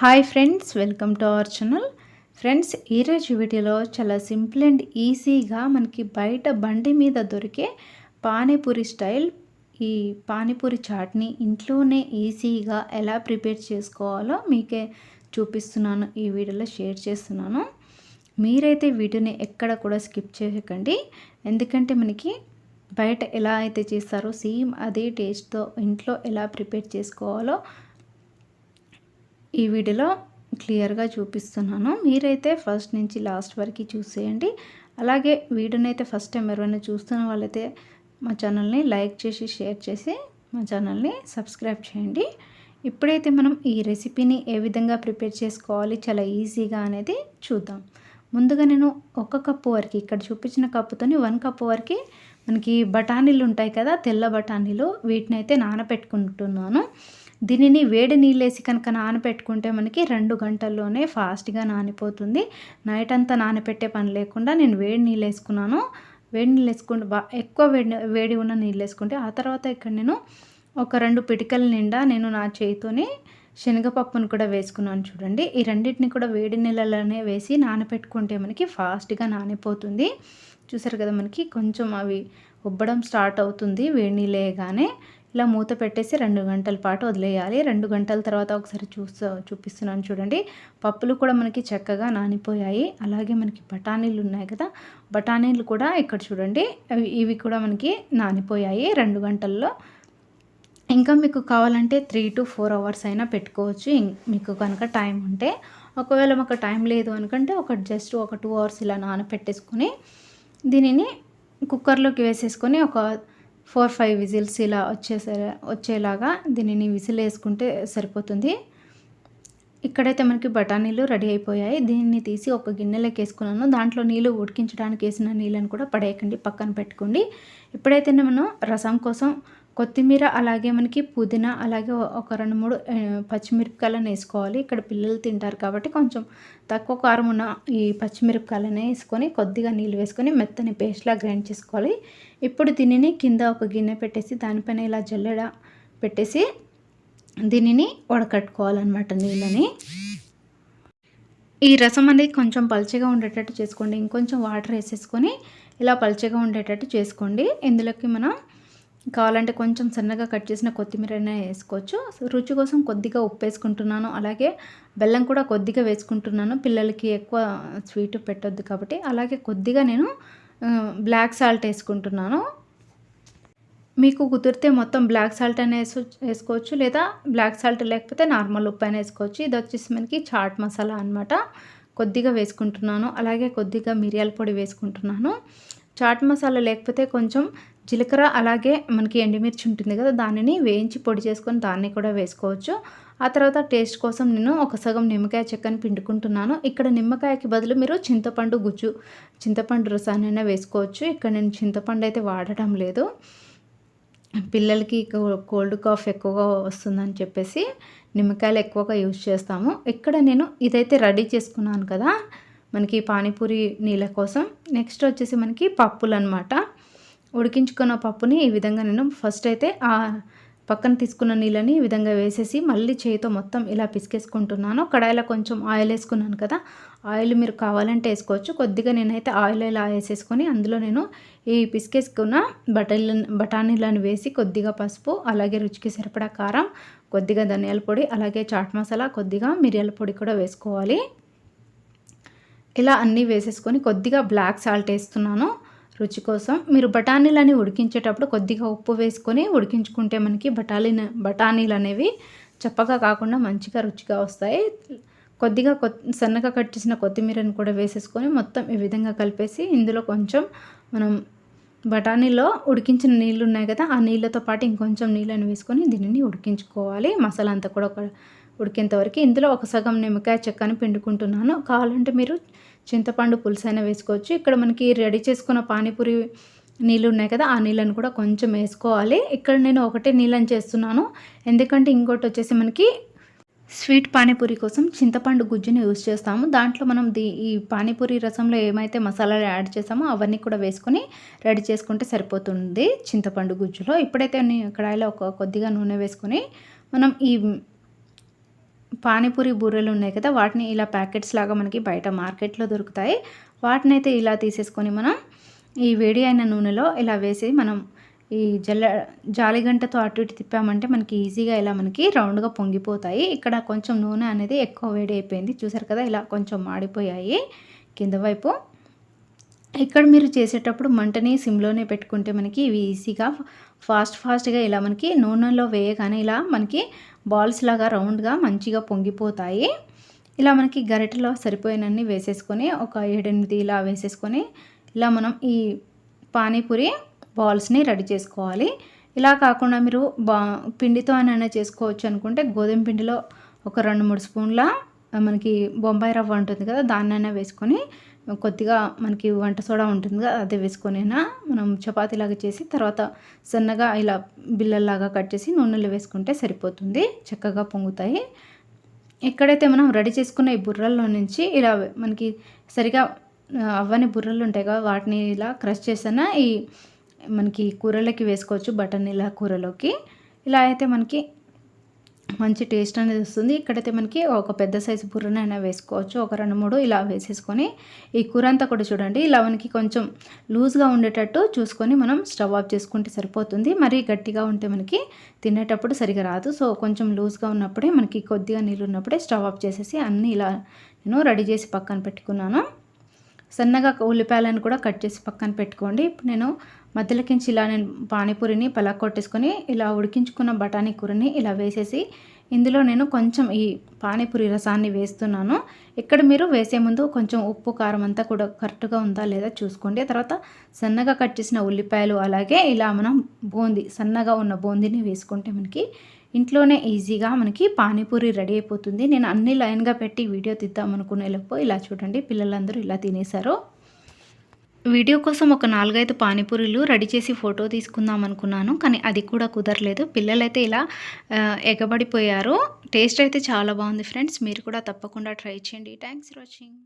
Hi friends welcome to our channel friends ఈరోజు వీడియోలో చాలా సింపుల్ అండ్ ఈజీగా మనకి బయట బండి మీద దొరికే పానీపూరి స్టైల్ ఈ పానీపూరి చాట్ని ఇంట్లోనే ఈజీగా ఎలా ప్రిపేర్ చేసుకోవాలో మీకే చూపిస్తున్నాను ఈ వీడియోలో షేర్ చేస్తున్నాను. మీరైతే వీడియోని ఎక్కడ కూడా స్కిప్ చేయకండి. ఎందుకంటే మనకి బయట ఎలా అయితే చేస్తారో సేమ్ అదే టేస్ట్తో ఇంట్లో ఎలా ప్రిపేర్ చేసుకోవాలో ఈ వీడియోలో క్లియర్గా చూపిస్తున్నాను. మీరైతే ఫస్ట్ నుంచి లాస్ట్ వరకు చూసేయండి. అలాగే వీడియోని అయితే ఫస్ట్ టైం ఎవరైనా చూస్తున్న వాళ్ళైతే మా ఛానల్ని లైక్ చేసి షేర్ చేసి మా ఛానల్ని సబ్స్క్రైబ్ చేయండి. ఇప్పుడైతే మనం ఈ రెసిపీని ఏ విధంగా ప్రిపేర్ చేసుకోవాలి చాలా ఈజీగా అనేది చూద్దాం. ముందుగా నేను ఒక కప్పు వరకు ఇక్కడ చూపించిన కప్పుతోని వన్ కప్పు వరకు మనకి బఠానీలు ఉంటాయి కదా తెల్ల బఠానీలు వీటిని అయితే నానబెట్టుకుంటున్నాను. దీనిని వేడి నీళ్ళేసి కనుక నానబెట్టుకుంటే మనకి రెండు గంటల్లోనే ఫాస్ట్గా నానిపోతుంది. నైట్ అంతా నానబెట్టే పని లేకుండా నేను వేడి నీళ్ళు వేసుకున్నాను వేడి నీళ్ళు వేసుకుంటే బా ఎక్కువ వేడి వేడి ఉన్న నీళ్ళు వేసుకుంటే ఆ తర్వాత ఇక్కడ నేను ఒక రెండు పిటికల నిండా నేను నా చేతితోని శనగపప్పును కూడా వేసుకున్నాను చూడండి. ఈ రెండింటిని కూడా వేడి నీళ్ళలోనే వేసి నానబెట్టుకుంటే మనకి ఫాస్ట్గా నానిపోతుంది. చూసారు కదా మనకి కొంచెం అవి ఉబ్బడం స్టార్ట్ అవుతుంది వేడి నీళ్ళేగానే ఇలా మూత పెట్టేసి రెండు గంటల పాటు వదిలేయాలి. రెండు గంటల తర్వాత ఒకసారి చూస్తూ చూపిస్తున్నాను చూడండి. పప్పులు కూడా మనకి చక్కగా నానిపోయాయి. అలాగే మనకి బఠానీలు ఉన్నాయి కదా బఠానీలు కూడా ఇక్కడ చూడండి. ఇవి కూడా మనకి నానిపోయాయి రెండు గంటల్లో. ఇంకా మీకు కావాలంటే త్రీ టు ఫోర్ అవర్స్ అయినా పెట్టుకోవచ్చు. మీకు కనుక టైం ఉంటే. ఒకవేళ మాకు టైం లేదు అనుకంటే ఒక జస్ట్ ఒక టూ అవర్స్ ఇలా నానపెట్టేసుకొని దీనిని కుక్కర్లోకి వేసేసుకొని ఒక ఫోర్ ఫైవ్ విజిల్స్ ఇలా వచ్చేసే వచ్చేలాగా దీనిని విజిల్ వేసుకుంటే సరిపోతుంది. ఇక్కడైతే మనకి బఠానీలు రెడీ అయిపోయాయి. దీన్ని తీసి ఒక గిన్నెలోకి వేసుకున్నాను. దాంట్లో నీళ్ళు ఉడికించడానికి వేసిన నీళ్ళని కూడా పడేయకండి పక్కన పెట్టుకోండి. ఇప్పుడైతే మనం రసం కోసం కొత్తిమీర అలాగే మనకి పుదీనా అలాగే ఒక రెండు మూడు పచ్చిమిరపకాయలను వేసుకోవాలి. ఇక్కడ పిల్లలు తింటారు కాబట్టి కొంచెం తక్కువ కారం ఉన్న ఈ పచ్చిమిరపకాయలనే వేసుకొని కొద్దిగా నీళ్ళు వేసుకొని మెత్తని పేస్ట్లా గ్రైండ్ చేసుకోవాలి. ఇప్పుడు దీనిని కింద ఒక గిన్నె పెట్టేసి దానిపైన ఇలా జల్లెడ పెట్టేసి దీనిని వడకట్టుకోవాలన్నమాట నీళ్ళని. ఈ రసం అనేది కొంచెం పల్చగా ఉండేటట్టు చేసుకోండి. ఇంకొంచెం వాటర్ వేసేసుకొని ఇలా పల్చగా ఉండేటట్టు చేసుకోండి. ఇందులోకి మనం కావాలంటే కొంచెం సన్నగా కట్ చేసిన కొత్తిమీర వేసుకోవచ్చు. రుచి కోసం కొద్దిగా ఉప్పు వేసుకుంటున్నాను. అలాగే బెల్లం కూడా కొద్దిగా వేసుకుంటున్నాను. పిల్లలకి ఎక్కువ స్వీట్ పెట్టొద్దు కాబట్టి. అలాగే కొద్దిగా నేను బ్లాక్ సాల్ట్ వేసుకుంటున్నాను. మీకు కుదిరితే మొత్తం బ్లాక్ సాల్ట్ అయినా వేసు వేసుకోవచ్చు. లేదా బ్లాక్ సాల్ట్ లేకపోతే నార్మల్ ఉప్పు అయినా వేసుకోవచ్చు. ఇది వచ్చేసి మనకి చాట్ మసాలా అనమాట కొద్దిగా వేసుకుంటున్నాను. అలాగే కొద్దిగా మిరియాల పొడి వేసుకుంటున్నాను. చాట్ మసాలా లేకపోతే కొంచెం జీలకర్ర అలాగే మనకి ఎండుమిర్చి ఉంటుంది కదా దానిని వేయించి పొడి చేసుకొని దాన్ని కూడా వేసుకోవచ్చు. ఆ తర్వాత టేస్ట్ కోసం నేను ఒక సగం నిమ్మకాయ చెక్కని పిండుకుంటున్నాను. ఇక్కడ నిమ్మకాయకి బదులు మీరు చింతపండు గుజ్జు చింతపండు రసాన్ని వేసుకోవచ్చు. ఇక్కడ నేను చింతపండు అయితే వాడటం లేదు. పిల్లలకి కోల్డ్ కాఫ్ ఎక్కువగా వస్తుందని చెప్పేసి నిమ్మకాయలు ఎక్కువగా యూజ్ చేస్తాము. ఇక్కడ నేను ఇదైతే రెడీ చేసుకున్నాను కదా మనకి పానీపూరి నీళ్ళ కోసం. నెక్స్ట్ వచ్చేసి మనకి పప్పులు అనమాట ఉడికించుకున్న పప్పుని ఈ విధంగా నేను ఫస్ట్ అయితే ఆ పక్కన తీసుకున్న నీళ్ళని ఈ విధంగా వేసేసి మళ్ళీ చేయితో మొత్తం ఇలా పిసికేసుకుంటున్నాను. కడాయిలో కొంచెం ఆయిల్ వేసుకున్నాను కదా ఆయిల్ మీరు కావాలంటే వేసుకోవచ్చు. కొద్దిగా నేనైతే ఆయిల్ ఇలా వేసేసుకొని అందులో నేను ఈ పిసికేసుకున్న బటల్ బఠానీలను వేసి కొద్దిగా పసుపు అలాగే రుచికి సరిపడా కారం కొద్దిగా ధనియాల పొడి అలాగే చాట్ మసాలా కొద్దిగా మిరియాల పొడి కూడా వేసుకోవాలి. ఇలా అన్నీ వేసేసుకొని కొద్దిగా బ్లాక్ సాల్ట్ వేస్తున్నాను. రుచి కోసం మీరు బఠానీలని ఉడికించేటప్పుడు కొద్దిగా ఉప్పు వేసుకొని ఉడికించుకుంటే మనకి బఠానీ బఠానీలు అనేవి చప్పగా కాకుండా మంచిగా రుచిగా వస్తాయి. కొద్దిగా కొ సన్నగా కట్ చేసిన కొత్తిమీరని కూడా వేసేసుకొని మొత్తం ఈ విధంగా కలిపేసి ఇందులో కొంచెం మనం బఠానీలో ఉడికించిన నీళ్ళు ఉన్నాయి కదా ఆ నీళ్ళతో పాటు ఇంకొంచెం నీళ్ళని వేసుకొని దీనిని ఉడికించుకోవాలి. మసాలా అంతా కూడా ఉడికేంత వరకు ఇందులో ఒక సగం నిమ్మకాయ చెక్కని పిండుకుంటున్నాను. కావాలంటే మీరు చింతపండు పులుసు అయినా వేసుకోవచ్చు. ఇక్కడ మనకి రెడీ చేసుకున్న పానీపూరి నీళ్ళు ఉన్నాయి కదా ఆ నీళ్ళని కూడా కొంచెం వేసుకోవాలి. ఇక్కడ నేను ఒకటే నీళ్ళని చేస్తున్నాను. ఎందుకంటే ఇంకోటి వచ్చేసి మనకి స్వీట్ పానీపూరి కోసం చింతపండు గుజ్జుని యూజ్ చేస్తాము. దాంట్లో మనం దీ ఈ పానీపూరి రసంలో ఏమైతే మసాలాలు యాడ్ చేసామో అవన్నీ కూడా వేసుకొని రెడీ చేసుకుంటే సరిపోతుంది చింతపండు గుజ్జులో. ఇప్పుడైతే కడాయిలో ఒక కొద్దిగా నూనె వేసుకొని మనం ఈ పానీపూరి బూరెలు ఉన్నాయి కదా వాటిని ఇలా ప్యాకెట్స్ లాగా మనకి బయట మార్కెట్లో దొరుకుతాయి. వాటిని అయితే ఇలా తీసేసుకొని మనం ఈ వేడి అయిన నూనెలో ఇలా వేసి మనం ఈ జల్ల జాలిగంటతో అటు ఇటు తిప్పామంటే మనకి ఈజీగా ఇలా మనకి రౌండ్గా పొంగిపోతాయి. ఇక్కడ కొంచెం నూనె అనేది ఎక్కువ వేడి అయిపోయింది. చూసారు కదా ఇలా కొంచెం మాడిపోయాయి కింద వైపు. ఇక్కడ మీరు చేసేటప్పుడు మంటని సిమ్లోనే పెట్టుకుంటే మనకి ఇవి ఈజీగా ఫాస్ట్ ఫాస్ట్గా ఇలా మనకి నూనెలో వేయగానే ఇలా మనకి బాల్స్ లాగా రౌండ్గా మంచిగా పొంగిపోతాయి. ఇలా మనకి గరిటెలో సరిపోయినన్ని వేసేసుకొని ఒక ఏడెనిమిది ఇలా వేసేసుకొని ఇలా మనం ఈ పానీపూరి బాల్స్ని రెడీ చేసుకోవాలి. ఇలా కాకుండా మీరు బా పిండితో అయినా చేసుకోవచ్చు అనుకుంటే గోధుమ పిండిలో ఒక రెండు మూడు స్పూన్ల మనకి బొంబాయి రవ్వ ఉంటుంది కదా దాన్నైనా వేసుకొని కొద్దిగా మనకి వంట సోడా ఉంటుంది కదా అదే వేసుకొనైనా మనం చపాతీలాగా చేసి తర్వాత సన్నగా ఇలా బిల్లల్లాగా కట్ చేసి నూనెలో వేసుకుంటే సరిపోతుంది చక్కగా పొంగుతాయి. ఎక్కడైతే మనం రెడీ చేసుకున్న ఈ బుర్రల్లో నుంచి ఇలా మనకి సరిగా అవ్వని బుర్రలు ఉంటాయి కదా వాటిని ఇలా క్రష్ చేసిన ఈ మనకి కూరలోకి వేసుకోవచ్చు బటన్ ఇలా కూరలోకి. ఇలా అయితే మనకి మంచి టేస్ట్ అనేది వస్తుంది. ఇక్కడైతే మనకి ఒక పెద్ద సైజు బుర్రనైనా వేసుకోవచ్చు. ఒక రెండు మూడు ఇలా వేసేసుకొని ఈ కూర అంతా కూడా చూడండి. ఇలా మనకి కొంచెం లూజ్గా ఉండేటట్టు చూసుకొని మనం స్టవ్ ఆఫ్ చేసుకుంటే సరిపోతుంది. మరీ గట్టిగా ఉంటే మనకి తినేటప్పుడు సరిగా రాదు. సో కొంచెం లూజ్గా ఉన్నప్పుడే మనకి కొద్దిగా నీళ్ళు ఉన్నప్పుడే స్టవ్ ఆఫ్ చేసేసి అన్నీ ఇలా నేను రెడీ చేసి పక్కన పెట్టుకున్నాను. సన్నగా ఉల్లిపాయలను కూడా కట్ చేసి పక్కన పెట్టుకోండి. ఇప్పుడు నేను మధ్యలోకించి ఇలా నేను పానీపూరిని పలా కొట్టేసుకొని ఇలా ఉడికించుకున్న బఠానీ కూరని ఇలా వేసేసి ఇందులో నేను కొంచెం ఈ పానీపూరి రసాన్ని వేస్తున్నాను. ఇక్కడ మీరు వేసే ముందు కొంచెం ఉప్పు కారం అంతా కూడా కరెక్ట్గా ఉందా లేదా చూసుకోండి. తర్వాత సన్నగా కట్ చేసిన ఉల్లిపాయలు అలాగే ఇలా మనం బూందీ సన్నగా ఉన్న బూందీని వేసుకుంటే మనకి ఇంట్లోనే ఈజీగా మనకి పానీపూరి రెడీ అయిపోతుంది. నేను అన్ని లైన్గా పెట్టి వీడియో తీద్దాం అనుకునేలోపు ఇలా చూడండి పిల్లలందరూ ఇలా తినేశారు. వీడియో కోసం ఒక నాలుగైదు పానీపూరీలు రెడీ చేసి ఫోటో తీసుకుందాం అనుకున్నాను కానీ అది కూడా కుదరలేదు. పిల్లలైతే ఇలా ఎగబడిపోయారు. టేస్ట్ అయితే చాలా బాగుంది ఫ్రెండ్స్. మీరు కూడా తప్పకుండా ట్రై చేయండి. Thanks for watching.